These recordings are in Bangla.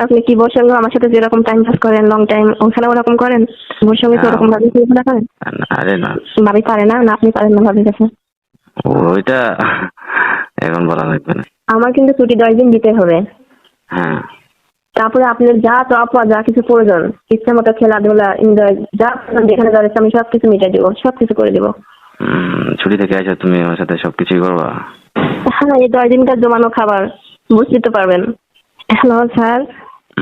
আপনি কি বোর সঙ্গে আমার সাথে যেরকম টাইম পাস করেন লং টাইম ওখানে ওরকম করেন? বোর সঙ্গে কি। ওরকম ভাবে চলাফেরা করেন? আরে না। ভাবি পারে না না আপনি পারেন না ভাবির কাছে। ওইটা এখন বলা লাগবে না। আমার কিন্তু ছুটি দশ দিন দিতে হবে। হ্যাঁ। তারপরে আপনার যা তপ যা কিছু প্রয়োজন ইচ্ছা মতো খেলাধুলা এনজয় যা প্রয়োজন যেখানে আমি সব কিছু মিটাই দেবো সব কিছু করে দেবো। ছুটি থেকে আসো তুমি আমার সাথে সবকিছুই করবা? হ্যাঁ এই দশ দিনকার জমানো খাবার বুঝতে তো পারবেন। Hello sir.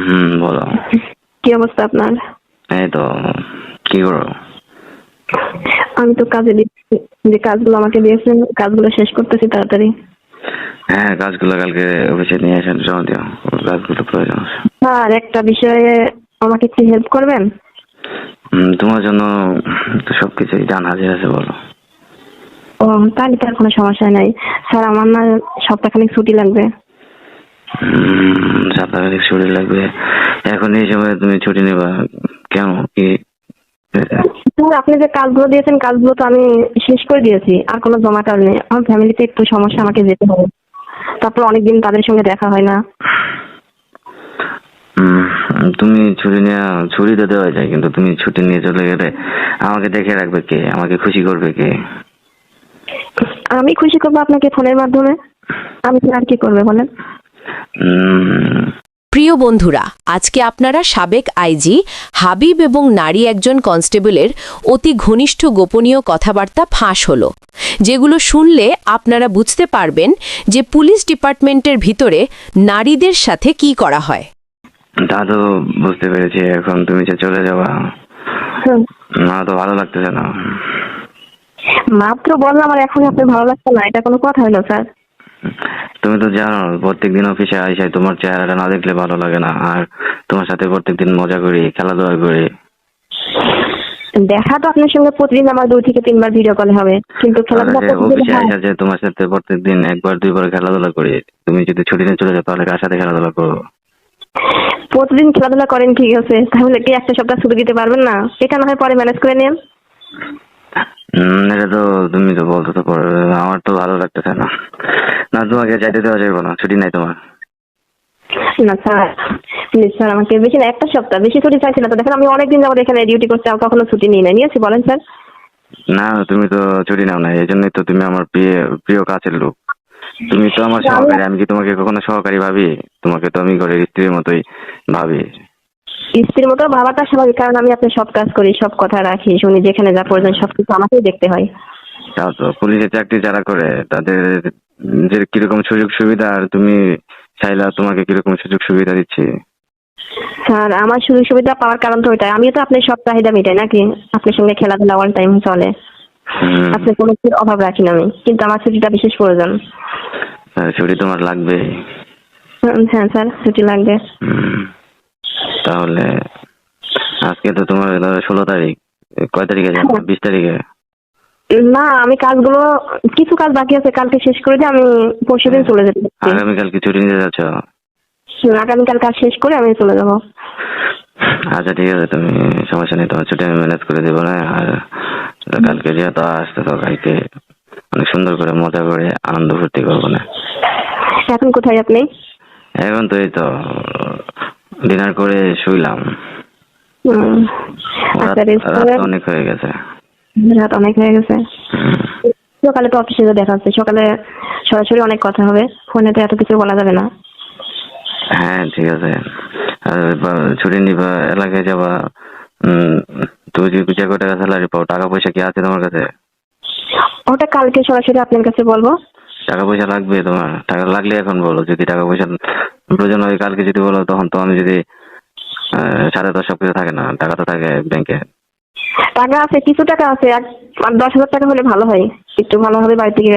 হুম বলো। কি অবস্থা আপনার? এই তো কি করো? আমি তো কাজে যে কাজগুলো আমাকে দিয়েছেন কাজগুলো শেষ করতেছি তাড়াতাড়ি। হ্যাঁ কাজগুলো কালকে অফিসে নিয়ে আসেন জমা দিও কাজগুলো প্রয়োজন আছে। স্যার একটা বিষয়ে আমাকে একটু হেল্প করবেন? তোমার জন্য তো সবকিছুই জান হাজির আছে বলো। ও তাহলে তার কোনো সমস্যা নাই। স্যার আমার না সপ্তাহখানিক ছুটি লাগবে। হুম, সপ্তাহে ছুটি লাগবে। এখন এই সময় তুমি ছুটি নেবা। কেন? কি? আপনি যে কাজগুলো দিয়েছেন কাজগুলো তো আমি শেষ করে দিয়েছি। আর কোনো জমা কাজ নেই। আমার ফ্যামিলিতে একটু সমস্যা আমাকে যেতে হবে। তারপর অনেকদিন তাদের সঙ্গে দেখা হয় না। তুমি ছুটি নিয়ে ছুটি তো দেওয়া যায় কিন্তু তুমি ছুটি নিয়ে চলে গেলে আমাকে দেখে রাখবে কে? আমাকে খুশি করবে কে? আমি খুশি করব আপনাকে ফোনের মাধ্যমে। আমি আর কি করবে বলেন? প্রিয় বন্ধুরা আজকে আপনারা সাবেক আইজি হাবিব এবং নারী একজন কনস্টেবলের অতি ঘনিষ্ঠ গোপনীয় কথাবার্তা ফাঁস হল যেগুলো শুনলে আপনারা বুঝতে পারবেন যে পুলিশ ডিপার্টমেন্টের ভিতরে নারীদের সাথে কি করা হয়। তা তো বুঝতে পেরেছি এখন তুমি যে চলে যাবা না তো ভালো লাগতেছে না। মাত্র বললাম আর এখন আপনার ভালো লাগছে না এটা কোনো কথা হলো স্যার? তুমি তো জানো প্রত্যেক দিন অফিসে আইসাই তোমার চেহারাটা না দেখলে ভালো লাগে না। আর তোমার সাথে প্রত্যেকদিন মজা করি খেলাধুলা করি। দেখা তো আপনার সঙ্গে প্রতিদিন আমার দুই থেকে তিনবার ভিডিও কল হবে। কিন্তু খেলাধুলা অফিসে। আইসা যে তোমার সাথে প্রত্যেকদিন একবার দুইবার খেলাধুলা করি তুমি যদি ছুটি নিয়ে চলে যাও তাহলে কার সাথে খেলাধুলা করব? প্রতিদিন খেলাধুলা করেন ঠিক আছে তাহলে কি একটা সপ্তাহ ছুটি দিতে পারবেন না? এটা না হয় পরে ম্যানেজ করে নেন। উম, এটা তো তুমি তো বলতে তো পারো আমার তো ভালো লাগতেছে না। না তোমাকে যাইতে দেওয়া যাবে না ছুটি নাই তোমার। না স্যার প্লিজ স্যার আমাকে বেশি না একটা সপ্তাহ বেশি ছুটি চাইছি না। তো দেখেন আমি অনেকদিন যাব এখানে ডিউটি করছি আর কখনো ছুটি নিই না নিয়েছি বলেন স্যার। না তুমি তো ছুটি নাও না এই জন্যই তো তুমি আমার প্রিয় প্রিয় কাছের লোক। তুমি তো আমার সহকারী আমি কি তোমাকে কখনো সহকারী ভাবি? তোমাকে তো আমি ঘরের স্ত্রীর মতোই ভাবি। স্ত্রীর মতো ভাবাটা স্বাভাবিক কারণ আমি আপনার সব কাজ করি সব কথা রাখি শুনি যেখানে যা প্রয়োজন সব কিছু আমাকেই দেখতে হয়। তাও তো পুলিশের চাকরি যারা করে তাদের যে কীরকম সুযোগ সুবিধা আর তুমি চাইলা তোমাকে কীরকম সুযোগ সুবিধা দিচ্ছি? স্যার আমার সুযোগ সুবিধা পাওয়ার কারণ তো ওইটাই। আমিও তো আপনার সব চাহিদা মিটাই নাকি? আপনার সঙ্গে খেলাধুলা অল টাইম চলে। হুম, আপনার কোনো কিছুর অভাব রাখি না আমি। কিন্তু আমার ছুটিটা বিশেষ প্রয়োজন। ছুটি তোমার লাগবে হ্যাঁ স্যার ছুটি লাগবে। তাহলে আজকে তো তোমার ষোলো তারিখ। কয় তারিখে যাব? বিশ তারিখে? না আমি কাজগুলো কিছু কাজ বাকি আছে কালকে শেষ করে দিয়ে আমি পরশু দিন চলে যাব। আগামীকাল কি ছুটি নিতে যাচ্ছ? আগামীকাল কাজ শেষ করে আমি চলে যাব। আচ্ছা ঠিক আছে তুমি সমস্যা নেই তোমার ছুটি আমি ম্যানেজ করে দেবো না আর কালকে যেহেতু আসতে তো কালকে অনেক সুন্দর করে মজা করে আনন্দ ফুর্তি করব না। এখন কোথায় আপনি? এখন তো এই তো ডিনার করে শুইলাম। রাত অনেক হয়ে গেছে। রাত অনেক হয়ে গেছে। সকালে তো অফিসে দেখা হচ্ছে। সকালে সরাসরি অনেক কথা হবে। ফোনে তো এত কিছু বলা যাবে না। হ্যাঁ ঠিক আছে। আর ছুটি নিবা এলাকায় যাবা। তুমি যদি দু চার কোটি টাকা স্যালারি পাও টাকা পয়সা কি আছে তোমার কাছে? ওটা কালকে সরাসরি আপনার কাছে বলব। টাকা পয়সা লাগবে তোমার। টাকা লাগলে এখন বলো যদি টাকা পয়সা প্রয়োজন হয় কালকে যদি বলো তখন তো আমি যদি দশ সব কিছু থাকে না টাকা তো থাকে ব্যাংকে। টাকা আছে কিছু টাকা আছে আর দশ হাজার টাকা হলে ভালো হয়। একটু ভালো হবে বাড়ি থেকে।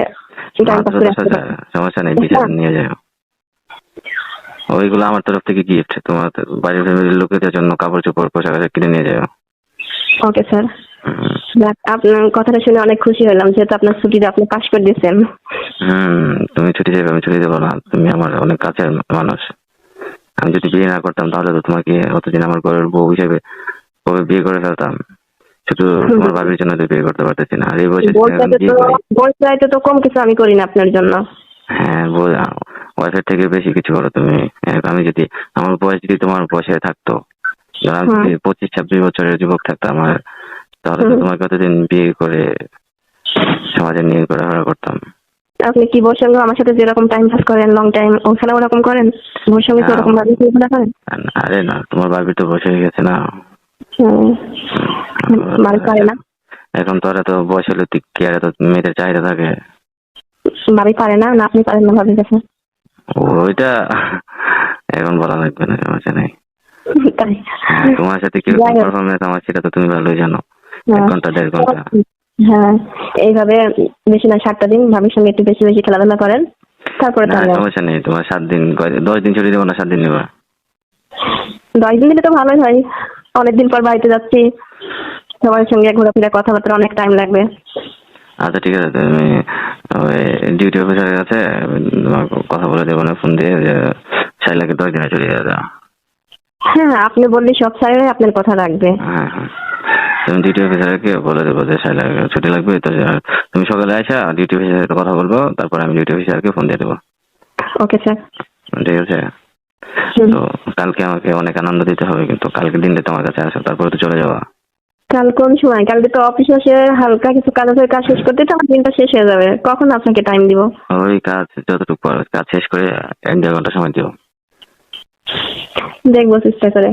সমস্যা নেই নিয়ে যাও। ওইগুলো আমার তরফ থেকে গিফট তোমার তো বাড়ির ফ্যামিলির লোকেদের জন্য কাপড় চোপড় পোশাক আশাক কিনে নিয়ে যাও। Okay sir. আপনার কথাটা শুনে অনেক খুশি হলাম যেহেতু আপনার ছুটিটা আপনি পাস করে দিয়েছেন। হুম তুমি ছুটি যাবে আমি ছুটি দেবো না। তুমি আমার অনেক কাছের মানুষ। আমি যদি বিয়ে না করতাম তাহলে তো তোমাকে অতদিন আমার ঘরের বউ হিসেবে কবে বিয়ে করে ফেলতাম? শুধু তোমার ভাবির জন্য তো বিয়ে করতে পারতেছি না। আর এই বয়সে যদি এখন বলতে বিয়ে তো কম কিছু আমি করি না আপনার জন্য। হ্যাঁ বল- ওয়াইফের থেকে বেশি কিছু করো তুমি। হ্যাঁ, আমি যদি আমার বয়স যদি তোমার বয়সে থাকতো আমি যদি পঁচিশ ছাব্বিশ বছরের যুবক থাকতাম আমার তাহলে তো তোমাকে কতদিন বিয়ে করে সমাজে নিয়ে ঘোরাফেরা করতাম। আপনি কি বউর সঙ্গে আমার সাথে যেরকম টাইম পাস করেন লং টাইম ওখানে ওরকম করেন? বউর সঙ্গে কি। ওরকম ভাবে চলাফেরা করেন? আরে না তোমার বাবি তো বসে গেছে না। হুম। বাড়ি পারে না। এখন তো আর এত বয়স হলে কি আর এত মেয়েদের চাহিদা থাকে? বাড়ি পারে না না আপনি পারেন না ভাবি কাছে। ওইটা এখন বলা লাগবে না সমস্যা নেই তোমার সাথে কীরকম পারফরমেন্স আমার সেটা তো তুমি ভালোই জানো। এক হ্যাঁ। ঘণ্টা দেড় ঘণ্টা। হ্যাঁ এইভাবে বেশি না সাতটা দিন ভাবির সঙ্গে একটু বেশি বেশি খেলাধুলা করেন তারপরে না তাহলে সমস্যা নেই তোমার সাত দিন কয়- দশ দিন ছুটি দেবো না সাত দিন নেবা। দশ দিন দিলে তো ভালোই হয়। অনেকদিন পর বাড়িতে যাচ্ছি সবার সঙ্গে ঘোরাফেরা কথাবার্তা অনেক টাইম লাগবে। আচ্ছা ঠিক আছে তুমি ওই ডিউটি অফিসারের কাছে তোমার কথা বলে দেবো না ফোন দিয়ে যে সাইলাকে দশ দিনে চলে যাবে হ্যাঁ আপনি বললে সব সাইড আপনার কথা রাখবে। হ্যাঁ হ্যাঁ। তুমি ডিউটি অফিসারকে বলে দেবো যে সাইলা ছুটি লাগবে? তো তুমি সকালে আসা ডিউটি অফিসারের সাথে কথা বলব তারপর আমি ডিউটি অফিসারকে ফোন দিয়ে দেবো। ওকে স্যার ঠিক আছে? তো কালকে আমাকে অনেক আনন্দ দিতে হবে কিন্তু কালকে দিনটা তোমার কাছে আসো তারপরে তো চলে যাওয়া। কাল কোন সময়? কালকে তো অফিস এসে হালকা কিছু কাজ আছে কাজ শেষ করতে তো দিনটা শেষ হয়ে যাবে। কখন আপনাকে টাইম দিব? ওই কাজ যতটুকু পারো কাজ শেষ করে এক দেড় ঘণ্টা সময় দিও। দেখব চেষ্টা করে।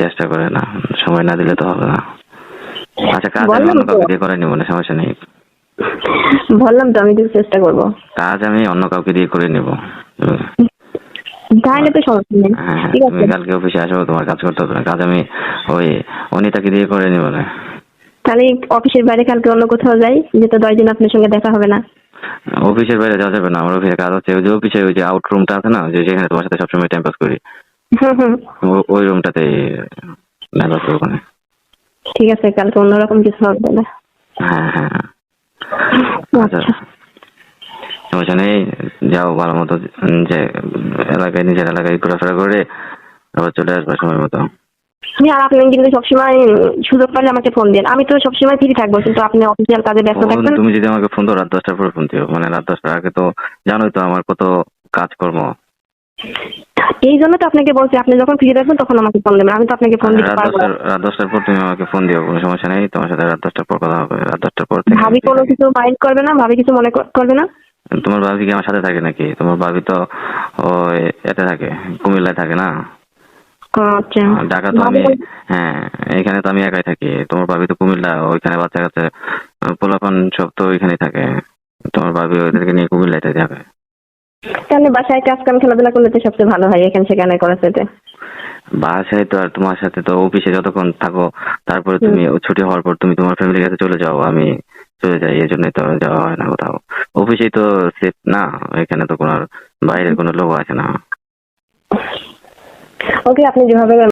চেষ্টা করে না সময় না দিলে তো হবে না। আচ্ছা কাজ আমি অন্য কাউকে দিয়ে করে নিবো না সমস্যা নেই। বললাম তো আমি চেষ্টা করব। কাজ আমি অন্য কাউকে দিয়ে করে নিবো। তাহলে তো সমস্যা নেই। হ্যাঁ হ্যাঁ তুমি কালকে অফিসে আসো তোমার কাজ করতে হবে না। কাজ আমি ওই অনিতাকে দিয়ে করে নিবো না। তাহলে অফিসের বাইরে কালকে অন্য কোথাও যাই যেহেতু দশ দিন আপনার সঙ্গে দেখা হবে না? অফিসের বাইরে যাওয়া যাবে না আমার অফিসে কাজ হচ্ছে ওই যে অফিসে ওই যে আউট রুমটা আছে না যে যেখানে তোমার সাথে সবসময় টাইম পাস করি ওই রুমটাতে ওখানে ঠিক আছে কালকে অন্যরকম কিছু হবে হ্যাঁ হ্যাঁ হ্যাঁ। আচ্ছা। সমস্যা নেই যাও ভালো মতো যে এলাকায় নিজের এলাকায় ঘোরাফেরা করে আবার চলে আসবে সময় মতো। হ্যাঁ, আর আপনি কিন্তু সবসময় সুযোগ পাইলে আমাকে ফোন দিন আমি তো সবসময় ফ্রি থাকব কিন্তু আপনি অফিসিয়াল কাজে ব্যস্ত থাকবেন। তুমি যদি আমাকে ফোন দাও রাত দশটার পরে ফোন দিও। মানে রাত দশটার আগে তো জানোই তো আমার কত কাজকর্ম। এই জন্য তো আপনাকে বলছি আপনি যখন ফ্রি থাকবেন তখন আমাকে ফোন দেবেন আমি তো আপনাকে ফোন দিতে রাত পারব দশটার না। রাত দশটার পর তুমি আমাকে ফোন দিও কোনো সমস্যা নেই তোমার সাথে রাত দশটার পর কথা হবে। রাত দশটার পর থেকে ভাবি কোনো কিছু মাইন্ড করবে না ভাবি কিছু মনে কর- করবে না? তোমার ভাবি কি আমার সাথে থাকে নাকি? তোমার ভাবি তো ওই এতে থাকে কুমিল্লায় থাকে না? আচ্ছা। ঢাকা তো আমি ভাবি- হ্যাঁ এখানে তো আমি একাই থাকি তোমার ভাবি তো কুমিল্লা ওইখানে বাচ্চা কাচ্চা পোলাপান সব তো ওইখানেই থাকে তোমার ভাবি ওদেরকে নিয়ে কুমিল্লাতে যাবে তাহলে বাসায় কাজ কাম খেলাধুলা করলে তো সবচেয়ে ভালো হয় এখানে সেখানে করার সাথে বাসায় তো আর তোমার সাথে তো অফিসে যতক্ষণ থাকো তারপরে তুমি ছুটি হওয়ার পর তুমি তোমার ফ্যামিলির কাছে চলে যাও আমি চলে যাই এই জন্যই তো যাওয়া হয় না কোথাও। অফিসেই তো সেফ না এখানে তো কোনো আর বাইরের কোনো লোক আছে না। ওকে আপনি যেভাবে